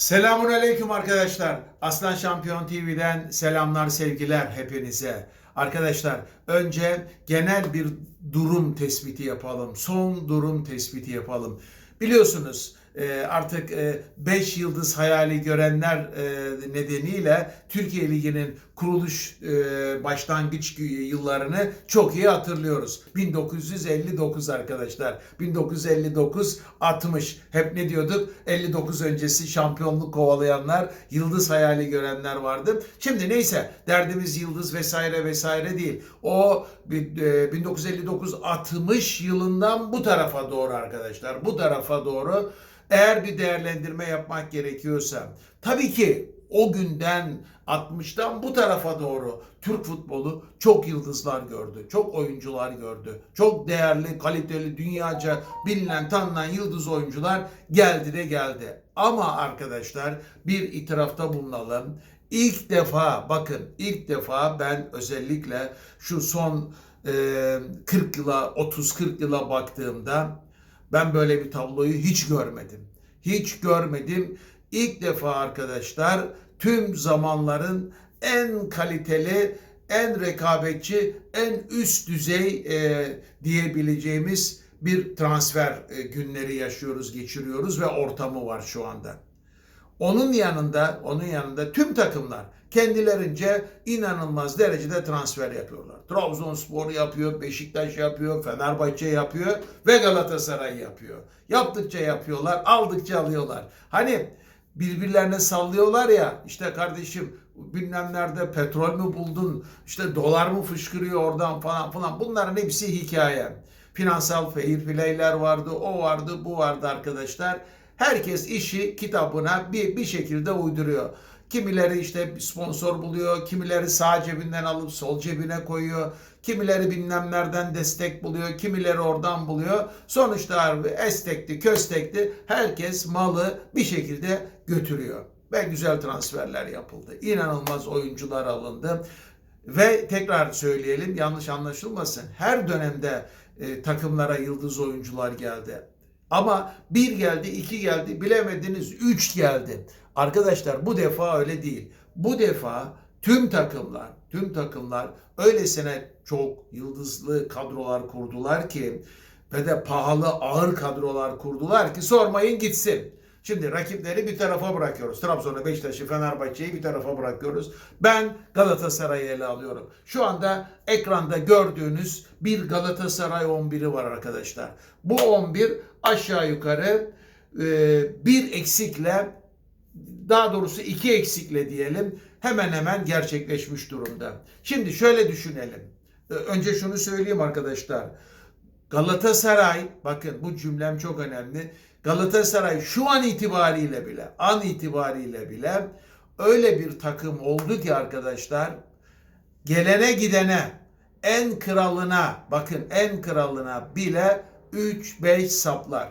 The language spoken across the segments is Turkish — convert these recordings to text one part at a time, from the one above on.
Selamun Aleyküm arkadaşlar. Aslan Şampiyon TV'den selamlar sevgiler hepinize. Arkadaşlar önce genel bir durum tespiti yapalım. Son durum tespiti yapalım. Biliyorsunuz artık 5 yıldız hayali görenler e, nedeniyle Türkiye Ligi'nin kuruluş e, başlangıç yıllarını çok iyi hatırlıyoruz. 1959 arkadaşlar. 1959 60 hep ne diyorduk? 59 öncesi şampiyonluk kovalayanlar, yıldız hayali görenler vardı. Şimdi neyse derdimiz yıldız vesaire vesaire değil. O e, 1959 60 yılından bu tarafa doğru arkadaşlar. Bu tarafa doğru eğer bir değerlendirme yapmak gerekiyorsa tabii ki o günden 60'tan bu tarafa doğru Türk futbolu çok yıldızlar gördü. Çok oyuncular gördü. Çok değerli, kaliteli, dünyaca bilinen, tanınan yıldız oyuncular geldi de geldi. Ama arkadaşlar bir itirafta bulunalım. İlk defa bakın ilk defa ben özellikle şu son e, 40 yıla 30-40 yıla baktığımda ben böyle bir tabloyu hiç görmedim. Hiç görmedim. İlk defa arkadaşlar tüm zamanların en kaliteli, en rekabetçi, en üst düzey e, diyebileceğimiz bir transfer e, günleri yaşıyoruz, geçiriyoruz ve ortamı var şu anda. Onun yanında, onun yanında tüm takımlar kendilerince inanılmaz derecede transfer yapıyorlar. Trabzonspor yapıyor, Beşiktaş yapıyor, Fenerbahçe yapıyor ve Galatasaray yapıyor. Yaptıkça yapıyorlar, aldıkça alıyorlar. Hani birbirlerine sallıyorlar ya işte kardeşim bilmem nerede petrol mü buldun işte dolar mı fışkırıyor oradan falan falan bunların hepsi hikaye. Finansal fair play'ler vardı o vardı bu vardı arkadaşlar. Herkes işi kitabına bir, bir şekilde uyduruyor. Kimileri işte sponsor buluyor, kimileri sağ cebinden alıp sol cebine koyuyor, kimileri bilmem nereden destek buluyor, kimileri oradan buluyor. Sonuçta harbi estekti, köstekti herkes malı bir şekilde götürüyor. Ve güzel transferler yapıldı. İnanılmaz oyuncular alındı. Ve tekrar söyleyelim yanlış anlaşılmasın. Her dönemde e, takımlara yıldız oyuncular geldi. Ama bir geldi, iki geldi, bilemediniz üç geldi. Arkadaşlar bu defa öyle değil. Bu defa tüm takımlar, tüm takımlar öylesine çok yıldızlı kadrolar kurdular ki ve de pahalı ağır kadrolar kurdular ki sormayın gitsin. Şimdi rakipleri bir tarafa bırakıyoruz. Trabzon'u, Beşiktaş'ı, Fenerbahçe'yi bir tarafa bırakıyoruz. Ben Galatasaray'ı ele alıyorum. Şu anda ekranda gördüğünüz bir Galatasaray 11'i var arkadaşlar. Bu 11 aşağı yukarı e, bir eksikle daha doğrusu iki eksikle diyelim hemen hemen gerçekleşmiş durumda. Şimdi şöyle düşünelim. E, önce şunu söyleyeyim arkadaşlar. Galatasaray bakın bu cümlem çok önemli. Galatasaray şu an itibariyle bile an itibariyle bile öyle bir takım oldu ki arkadaşlar gelene gidene en kralına bakın en kralına bile 3-5 saplar.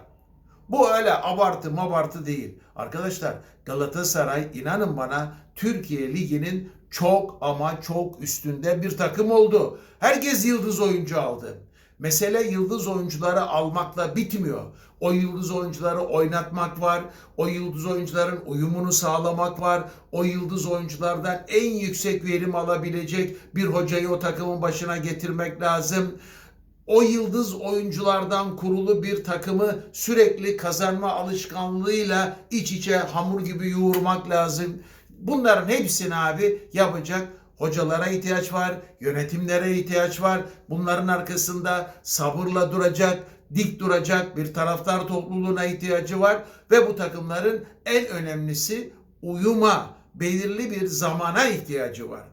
Bu öyle abartı mabartı değil. Arkadaşlar Galatasaray inanın bana Türkiye Ligi'nin çok ama çok üstünde bir takım oldu. Herkes yıldız oyuncu aldı. Mesele yıldız oyuncuları almakla bitmiyor. O yıldız oyuncuları oynatmak var. O yıldız oyuncuların uyumunu sağlamak var. O yıldız oyunculardan en yüksek verim alabilecek bir hocayı o takımın başına getirmek lazım o yıldız oyunculardan kurulu bir takımı sürekli kazanma alışkanlığıyla iç içe hamur gibi yoğurmak lazım. Bunların hepsini abi yapacak hocalara ihtiyaç var, yönetimlere ihtiyaç var. Bunların arkasında sabırla duracak, dik duracak bir taraftar topluluğuna ihtiyacı var ve bu takımların en önemlisi uyuma, belirli bir zamana ihtiyacı var.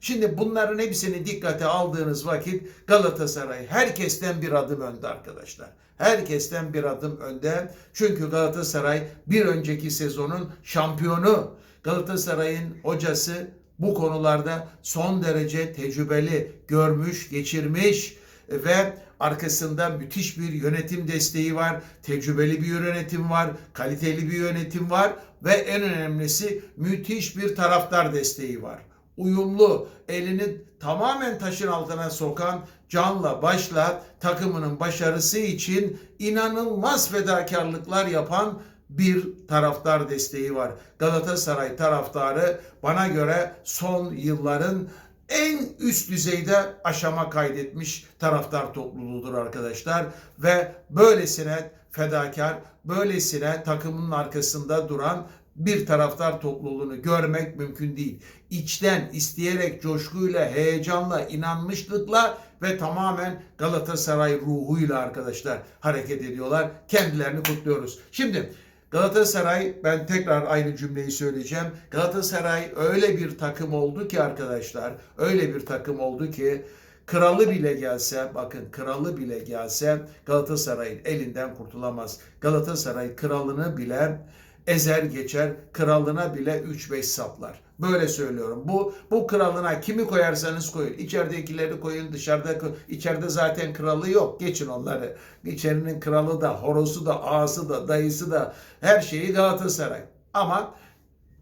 Şimdi bunların hepsini dikkate aldığınız vakit Galatasaray herkesten bir adım önde arkadaşlar. Herkesten bir adım önde. Çünkü Galatasaray bir önceki sezonun şampiyonu. Galatasaray'ın hocası bu konularda son derece tecrübeli, görmüş, geçirmiş ve arkasında müthiş bir yönetim desteği var, tecrübeli bir yönetim var, kaliteli bir yönetim var ve en önemlisi müthiş bir taraftar desteği var uyumlu, elini tamamen taşın altına sokan, canla başla takımının başarısı için inanılmaz fedakarlıklar yapan bir taraftar desteği var. Galatasaray taraftarı bana göre son yılların en üst düzeyde aşama kaydetmiş taraftar topluluğudur arkadaşlar ve böylesine fedakar, böylesine takımın arkasında duran bir taraftar topluluğunu görmek mümkün değil. İçten, isteyerek, coşkuyla, heyecanla, inanmışlıkla ve tamamen Galatasaray ruhuyla arkadaşlar hareket ediyorlar. Kendilerini kutluyoruz. Şimdi Galatasaray ben tekrar aynı cümleyi söyleyeceğim. Galatasaray öyle bir takım oldu ki arkadaşlar, öyle bir takım oldu ki kralı bile gelse, bakın kralı bile gelse Galatasaray'ın elinden kurtulamaz. Galatasaray kralını bile ezer geçer, kralına bile 3-5 saplar. Böyle söylüyorum. Bu bu kralına kimi koyarsanız koyun. İçeridekileri koyun, dışarıda. İçeride zaten kralı yok. Geçin onları. İçerinin kralı da, horozu da, ağası da, dayısı da her şeyi Galatasaray. Ama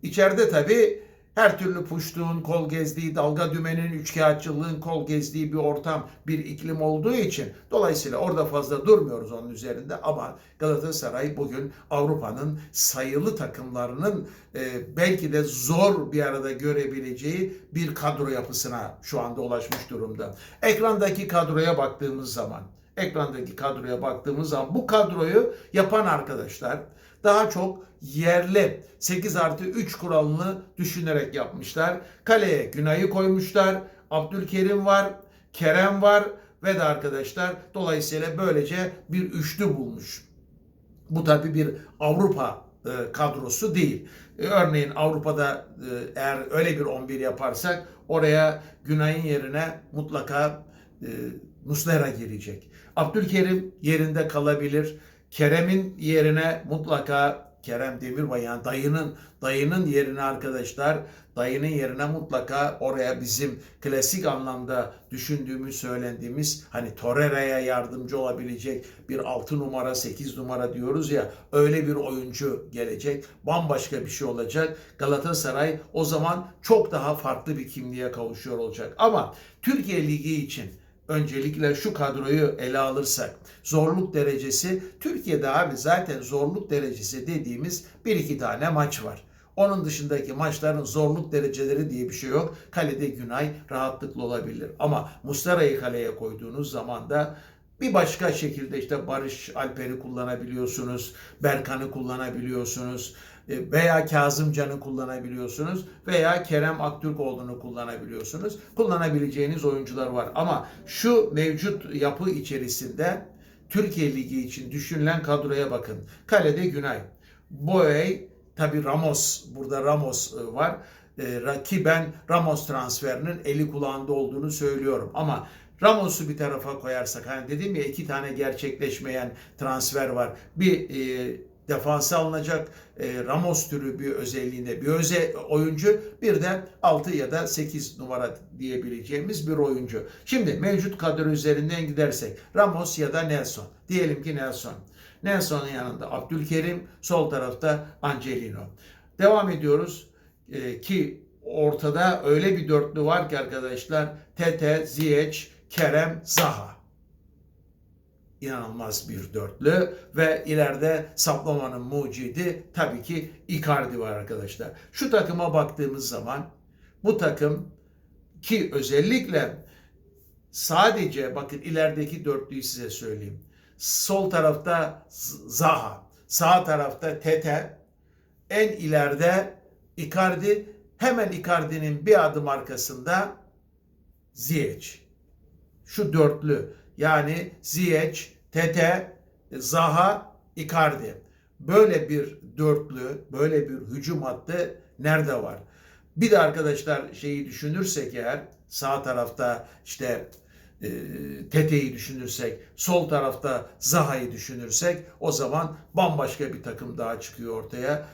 içeride tabii her türlü puştuğun, kol gezdiği, dalga dümenin, üçkağıtçılığın kol gezdiği bir ortam, bir iklim olduğu için dolayısıyla orada fazla durmuyoruz onun üzerinde ama Galatasaray bugün Avrupa'nın sayılı takımlarının e, belki de zor bir arada görebileceği bir kadro yapısına şu anda ulaşmış durumda. Ekrandaki kadroya baktığımız zaman, ekrandaki kadroya baktığımız zaman bu kadroyu yapan arkadaşlar daha çok yerli 8 artı 3 kuralını düşünerek yapmışlar. Kaleye Günay'ı koymuşlar. Abdülkerim var. Kerem var. Ve de arkadaşlar dolayısıyla böylece bir üçlü bulmuş. Bu tabi bir Avrupa e, kadrosu değil. E, örneğin Avrupa'da e, eğer öyle bir 11 yaparsak oraya Günay'ın yerine mutlaka e, Muslera girecek. Abdülkerim yerinde kalabilir. Kerem'in yerine mutlaka Kerem Demirbay yani dayının dayının yerine arkadaşlar dayının yerine mutlaka oraya bizim klasik anlamda düşündüğümüz söylendiğimiz hani Torreira'ya yardımcı olabilecek bir 6 numara 8 numara diyoruz ya öyle bir oyuncu gelecek bambaşka bir şey olacak. Galatasaray o zaman çok daha farklı bir kimliğe kavuşuyor olacak. Ama Türkiye Ligi için öncelikle şu kadroyu ele alırsak zorluk derecesi Türkiye'de abi zaten zorluk derecesi dediğimiz bir iki tane maç var. Onun dışındaki maçların zorluk dereceleri diye bir şey yok. Kalede Günay rahatlıkla olabilir. Ama Muslera'yı kaleye koyduğunuz zaman da bir başka şekilde işte Barış Alper'i kullanabiliyorsunuz, Berkan'ı kullanabiliyorsunuz e, veya Kazımcan'ı kullanabiliyorsunuz veya Kerem Aktürkoğlu'nu kullanabiliyorsunuz. Kullanabileceğiniz oyuncular var ama şu mevcut yapı içerisinde Türkiye Ligi için düşünülen kadroya bakın. Kalede Günay, Boey, tabi Ramos, burada Ramos e, var. E, ki ben Ramos transferinin eli kulağında olduğunu söylüyorum ama Ramos'u bir tarafa koyarsak hani dedim ya iki tane gerçekleşmeyen transfer var. Bir e, defansa alınacak e, Ramos türü bir özelliğinde bir öze oyuncu bir de 6 ya da 8 numara diyebileceğimiz bir oyuncu. Şimdi mevcut kadro üzerinden gidersek Ramos ya da Nelson. Diyelim ki Nelson. Nelson'un yanında Abdülkerim, sol tarafta Angelino. Devam ediyoruz e, ki ortada öyle bir dörtlü var ki arkadaşlar Tete, Ziyech, Kerem, Zaha inanılmaz bir dörtlü ve ileride saplamanın mucidi tabii ki Icardi var arkadaşlar. Şu takıma baktığımız zaman bu takım ki özellikle sadece bakın ilerideki dörtlüyü size söyleyeyim. Sol tarafta Zaha, sağ tarafta Tete, en ileride Icardi, hemen Icardi'nin bir adım arkasında Ziyech. Şu dörtlü yani Ziyech, Tete, Zaha, Icardi. Böyle bir dörtlü, böyle bir hücum hattı nerede var? Bir de arkadaşlar şeyi düşünürsek eğer sağ tarafta işte e, Tete'yi düşünürsek, sol tarafta Zaha'yı düşünürsek o zaman bambaşka bir takım daha çıkıyor ortaya.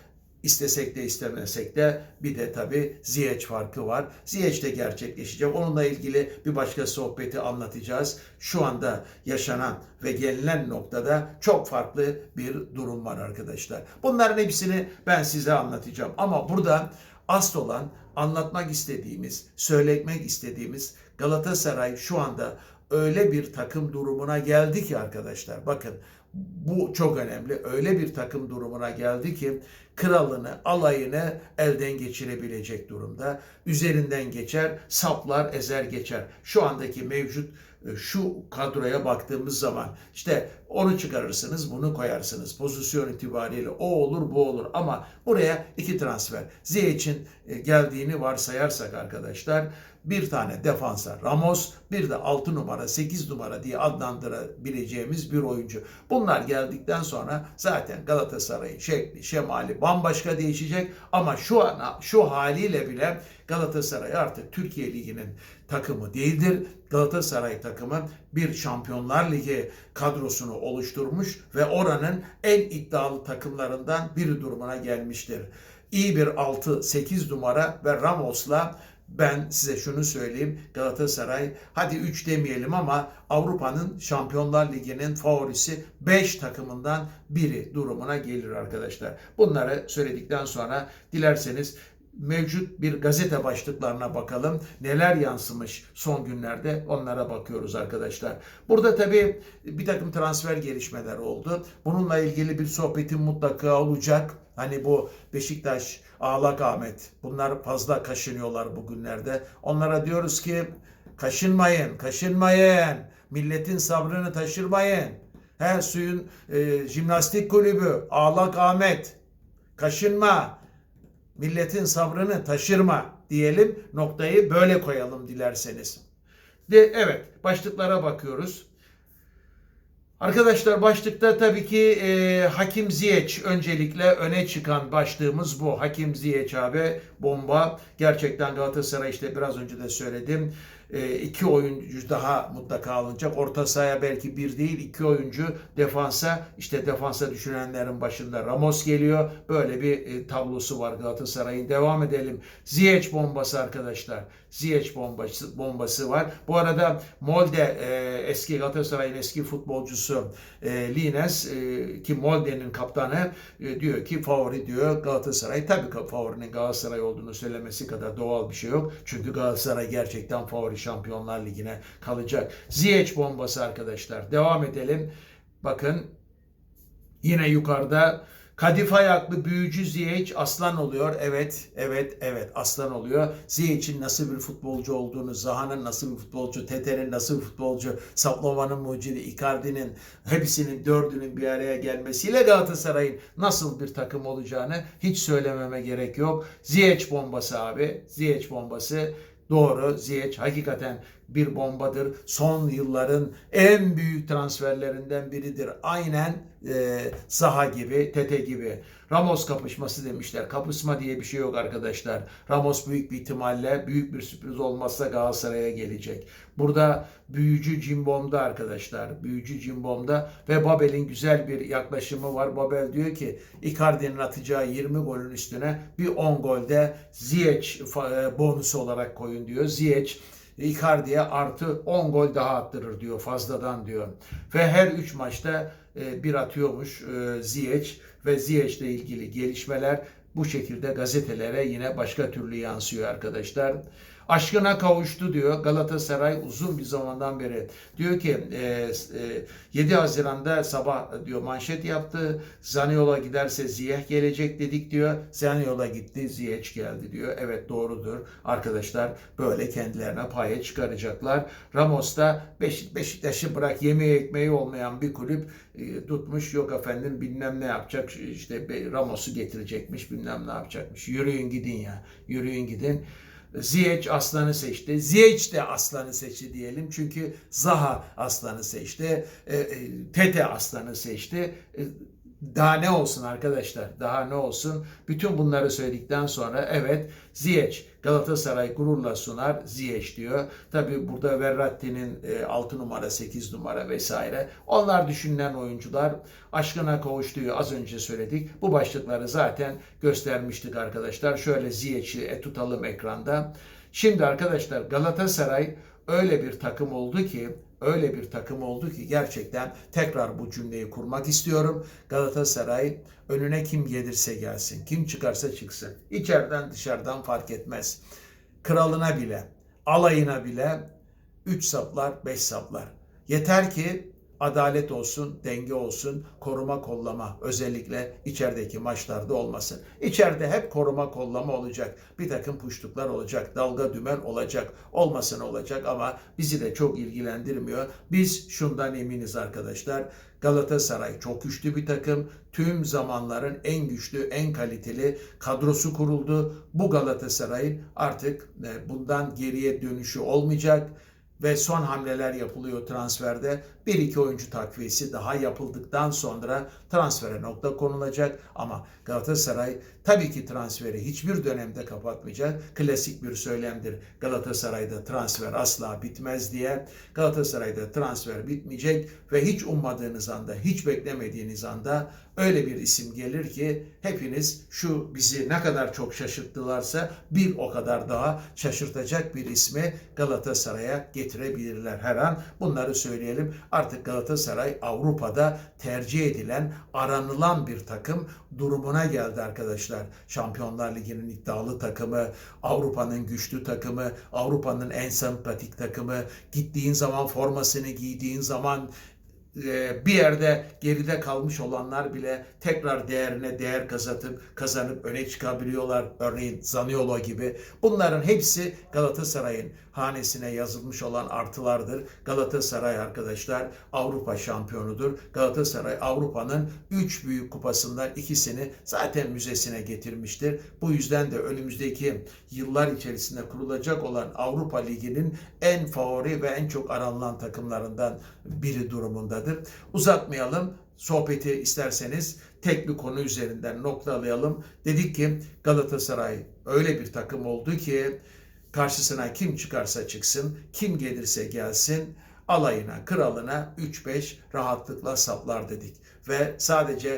İstesek de istemesek de bir de tabi Ziyech farkı var. Ziyech de gerçekleşecek. Onunla ilgili bir başka sohbeti anlatacağız. Şu anda yaşanan ve gelinen noktada çok farklı bir durum var arkadaşlar. Bunların hepsini ben size anlatacağım. Ama burada asıl olan anlatmak istediğimiz, söylemek istediğimiz Galatasaray şu anda öyle bir takım durumuna geldi ki arkadaşlar. Bakın Bu çok önemli. Öyle bir takım durumuna geldi ki kralını, alayını elden geçirebilecek durumda. Üzerinden geçer, saplar, ezer geçer. Şu andaki mevcut e, şu kadroya baktığımız zaman işte onu çıkarırsınız, bunu koyarsınız. Pozisyon itibariyle o olur, bu olur. Ama buraya iki transfer. Ziyech'in e, geldiğini varsayarsak arkadaşlar bir tane defansa Ramos, bir de 6 numara, 8 numara diye adlandırabileceğimiz bir oyuncu. Bunlar geldikten sonra zaten Galatasaray'ın şekli, şemali bambaşka değişecek ama şu an şu haliyle bile Galatasaray artık Türkiye Ligi'nin takımı değildir. Galatasaray takımı bir Şampiyonlar Ligi kadrosunu oluşturmuş ve oranın en iddialı takımlarından biri durumuna gelmiştir. İyi bir 6-8 numara ve Ramos'la ben size şunu söyleyeyim. Galatasaray hadi 3 demeyelim ama Avrupa'nın Şampiyonlar Ligi'nin favorisi 5 takımından biri durumuna gelir arkadaşlar. Bunları söyledikten sonra dilerseniz mevcut bir gazete başlıklarına bakalım. Neler yansımış son günlerde onlara bakıyoruz arkadaşlar. Burada tabii bir takım transfer gelişmeler oldu. Bununla ilgili bir sohbetim mutlaka olacak. Hani bu Beşiktaş, Ağlak Ahmet bunlar fazla kaşınıyorlar bugünlerde. Onlara diyoruz ki kaşınmayın, kaşınmayın. Milletin sabrını taşırmayın. He suyun e, jimnastik kulübü Ağlak Ahmet kaşınma milletin sabrını taşırma diyelim noktayı böyle koyalım dilerseniz. De, evet başlıklara bakıyoruz. Arkadaşlar başlıkta tabii ki e, Hakim Ziyech öncelikle öne çıkan başlığımız bu. Hakim Ziyech abi bomba. Gerçekten Galatasaray işte biraz önce de söyledim. E, iki oyuncu daha mutlaka alınacak. Orta sahaya belki bir değil iki oyuncu defansa işte defansa düşünenlerin başında Ramos geliyor. Böyle bir e, tablosu var Galatasaray'ın. Devam edelim. Ziyech bombası arkadaşlar. Ziyech bombası, bombası var. Bu arada Molde e, eski Galatasaray'ın eski futbolcusu e, Lines ki Molde'nin kaptanı diyor ki favori diyor Galatasaray. Tabii favorinin Galatasaray olduğunu söylemesi kadar doğal bir şey yok. Çünkü Galatasaray gerçekten favori Şampiyonlar Ligi'ne kalacak. Ziyech bombası arkadaşlar. Devam edelim. Bakın yine yukarıda Kadife ayaklı büyücü Ziyech aslan oluyor. Evet, evet, evet aslan oluyor. Ziyech'in nasıl bir futbolcu olduğunu, Zaha'nın nasıl bir futbolcu, Tete'nin nasıl bir futbolcu, Saplova'nın mucidi, Icardi'nin hepsinin dördünün bir araya gelmesiyle Galatasaray'ın nasıl bir takım olacağını hiç söylememe gerek yok. Ziyech bombası abi. Ziyech bombası. Doğru Ziyech hakikaten bir bombadır. Son yılların en büyük transferlerinden biridir. Aynen e, Zaha gibi, Tete gibi. Ramos kapışması demişler. Kapışma diye bir şey yok arkadaşlar. Ramos büyük bir ihtimalle büyük bir sürpriz olmazsa Galatasaray'a gelecek. Burada büyücü Cimbom'da arkadaşlar. Büyücü Cimbom'da ve Babel'in güzel bir yaklaşımı var. Babel diyor ki Icardi'nin atacağı 20 golün üstüne bir 10 golde Ziyech e, bonusu olarak koyun diyor. Ziyech Icardi'ye artı 10 gol daha attırır diyor fazladan diyor. Ve her 3 maçta bir atıyormuş e, Ziyech ve Ziyech ile ilgili gelişmeler bu şekilde gazetelere yine başka türlü yansıyor arkadaşlar. Aşkına kavuştu diyor Galatasaray uzun bir zamandan beri. Diyor ki e, e, 7 Haziran'da sabah diyor manşet yaptı. Zaniola giderse Ziyech gelecek dedik diyor. Zaniola gitti Ziyech geldi diyor. Evet doğrudur arkadaşlar böyle kendilerine paye çıkaracaklar. Ramos da Beşik, Beşiktaş'ı bırak yemeği ekmeği olmayan bir kulüp e, tutmuş yok efendim bilmem ne yapacak işte Ramos'u getirecekmiş bilmem ne yapacakmış. Yürüyün gidin ya yürüyün gidin. Ziyech aslanı seçti. Ziyech de aslanı seçti diyelim. Çünkü Zaha aslanı seçti. E, e, Tete aslanı seçti. Daha ne olsun arkadaşlar? Daha ne olsun? Bütün bunları söyledikten sonra evet Ziyech Galatasaray gururla sunar Ziyech diyor. Tabi burada Verratti'nin e, 6 numara 8 numara vesaire. Onlar düşünülen oyuncular aşkına kavuştuğu az önce söyledik. Bu başlıkları zaten göstermiştik arkadaşlar. Şöyle Ziyech'i e, tutalım ekranda. Şimdi arkadaşlar Galatasaray öyle bir takım oldu ki öyle bir takım oldu ki gerçekten tekrar bu cümleyi kurmak istiyorum. Galatasaray önüne kim gelirse gelsin, kim çıkarsa çıksın. İçeriden dışarıdan fark etmez. Kralına bile, alayına bile 3 saplar, 5 saplar. Yeter ki adalet olsun, denge olsun, koruma kollama özellikle içerideki maçlarda olmasın. İçeride hep koruma kollama olacak. Bir takım puştuklar olacak, dalga dümen olacak, olmasın olacak ama bizi de çok ilgilendirmiyor. Biz şundan eminiz arkadaşlar. Galatasaray çok güçlü bir takım. Tüm zamanların en güçlü, en kaliteli kadrosu kuruldu. Bu Galatasaray'ın artık e, bundan geriye dönüşü olmayacak ve son hamleler yapılıyor transferde. Bir iki oyuncu takviyesi daha yapıldıktan sonra transfere nokta konulacak. Ama Galatasaray tabii ki transferi hiçbir dönemde kapatmayacak. Klasik bir söylemdir. Galatasaray'da transfer asla bitmez diye. Galatasaray'da transfer bitmeyecek ve hiç ummadığınız anda, hiç beklemediğiniz anda öyle bir isim gelir ki hepiniz şu bizi ne kadar çok şaşırttılarsa bir o kadar daha şaşırtacak bir ismi Galatasaray'a getirebilirler her an. Bunları söyleyelim. Artık Galatasaray Avrupa'da tercih edilen, aranılan bir takım durumuna geldi arkadaşlar. Şampiyonlar Ligi'nin iddialı takımı, Avrupa'nın güçlü takımı, Avrupa'nın en sempatik takımı, gittiğin zaman formasını giydiğin zaman bir yerde geride kalmış olanlar bile tekrar değerine değer kazatıp kazanıp öne çıkabiliyorlar. Örneğin Zaniolo gibi. Bunların hepsi Galatasaray'ın hanesine yazılmış olan artılardır. Galatasaray arkadaşlar Avrupa şampiyonudur. Galatasaray Avrupa'nın üç büyük kupasından ikisini zaten müzesine getirmiştir. Bu yüzden de önümüzdeki yıllar içerisinde kurulacak olan Avrupa Ligi'nin en favori ve en çok aranılan takımlarından biri durumundadır. Uzatmayalım. Sohbeti isterseniz tek bir konu üzerinden noktalayalım. Dedik ki Galatasaray öyle bir takım oldu ki karşısına kim çıkarsa çıksın, kim gelirse gelsin alayına, kralına 3-5 rahatlıkla saplar dedik. Ve sadece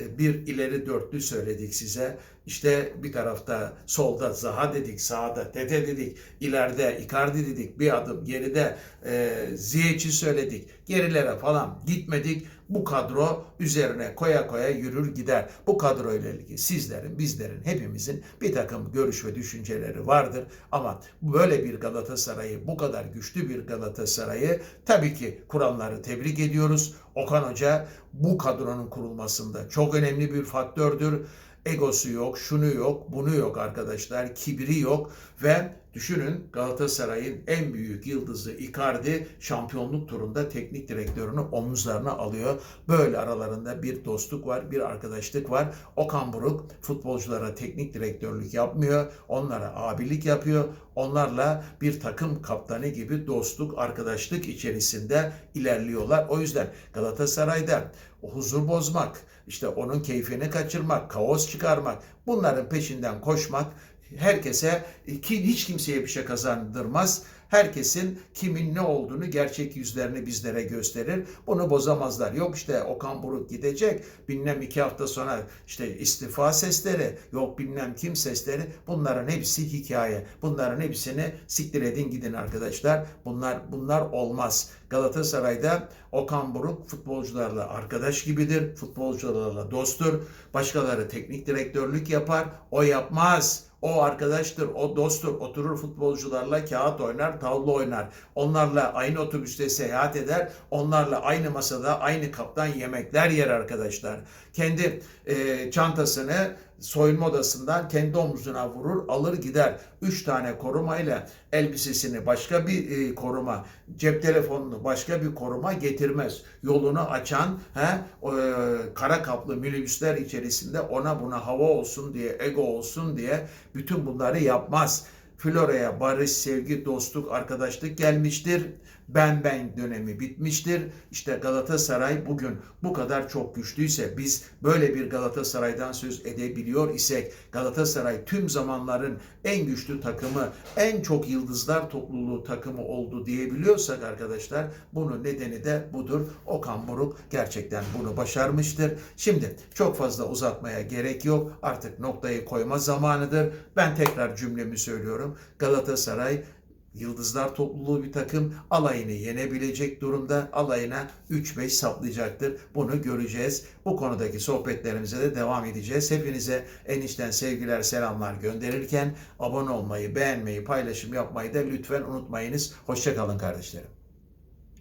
e, bir ileri dörtlü söyledik size. İşte bir tarafta solda Zaha dedik, sağda Tete dedik, ileride Icardi dedik, bir adım geride e, Ziyech'i söyledik. Gerilere falan gitmedik. Bu kadro üzerine koya koya yürür gider. Bu kadro ile ilgili sizlerin, bizlerin, hepimizin bir takım görüş ve düşünceleri vardır. Ama böyle bir Galatasaray'ı, bu kadar güçlü bir Galatasaray'ı tabii ki kuranları tebrik ediyoruz. Okan Hoca bu kadronun kurulmasında çok önemli bir faktördür. Egosu yok, şunu yok, bunu yok arkadaşlar. Kibri yok ve düşünün Galatasaray'ın en büyük yıldızı Icardi şampiyonluk turunda teknik direktörünü omuzlarına alıyor. Böyle aralarında bir dostluk var, bir arkadaşlık var. Okan Buruk futbolculara teknik direktörlük yapmıyor. Onlara abilik yapıyor. Onlarla bir takım kaptanı gibi dostluk, arkadaşlık içerisinde ilerliyorlar. O yüzden Galatasaray'da huzur bozmak, işte onun keyfini kaçırmak, kaos çıkarmak, bunların peşinden koşmak herkese ki hiç kimseye bir şey kazandırmaz. Herkesin kimin ne olduğunu, gerçek yüzlerini bizlere gösterir. Bunu bozamazlar. Yok işte Okan Buruk gidecek, bilmem iki hafta sonra işte istifa sesleri, yok bilmem kim sesleri. Bunların hepsi hikaye. Bunların hepsini siktir edin gidin arkadaşlar. Bunlar bunlar olmaz. Galatasaray'da Okan Buruk futbolcularla arkadaş gibidir. Futbolcularla dosttur. Başkaları teknik direktörlük yapar. O yapmaz. O arkadaştır, o dosttur. Oturur futbolcularla kağıt oynar, tavla oynar. Onlarla aynı otobüste seyahat eder. Onlarla aynı masada, aynı kaptan yemekler yer arkadaşlar. Kendi e, çantasını soyunma odasından kendi omzuna vurur, alır gider. Üç tane korumayla elbisesini başka bir e, koruma, cep telefonunu başka bir koruma getirmez. Yolunu açan he, e, kara kaplı minibüsler içerisinde ona buna hava olsun diye, ego olsun diye bütün bunları yapmaz. Flora'ya barış, sevgi, dostluk, arkadaşlık gelmiştir. Ben ben dönemi bitmiştir. İşte Galatasaray bugün bu kadar çok güçlüyse biz böyle bir Galatasaray'dan söz edebiliyor isek Galatasaray tüm zamanların en güçlü takımı, en çok yıldızlar topluluğu takımı oldu diyebiliyorsak arkadaşlar bunun nedeni de budur. Okan Buruk gerçekten bunu başarmıştır. Şimdi çok fazla uzatmaya gerek yok. Artık noktayı koyma zamanıdır. Ben tekrar cümlemi söylüyorum. Galatasaray Yıldızlar topluluğu bir takım alayını yenebilecek durumda. Alayına 3-5 saplayacaktır. Bunu göreceğiz. Bu konudaki sohbetlerimize de devam edeceğiz. Hepinize en içten sevgiler, selamlar gönderirken abone olmayı, beğenmeyi, paylaşım yapmayı da lütfen unutmayınız. Hoşçakalın kardeşlerim.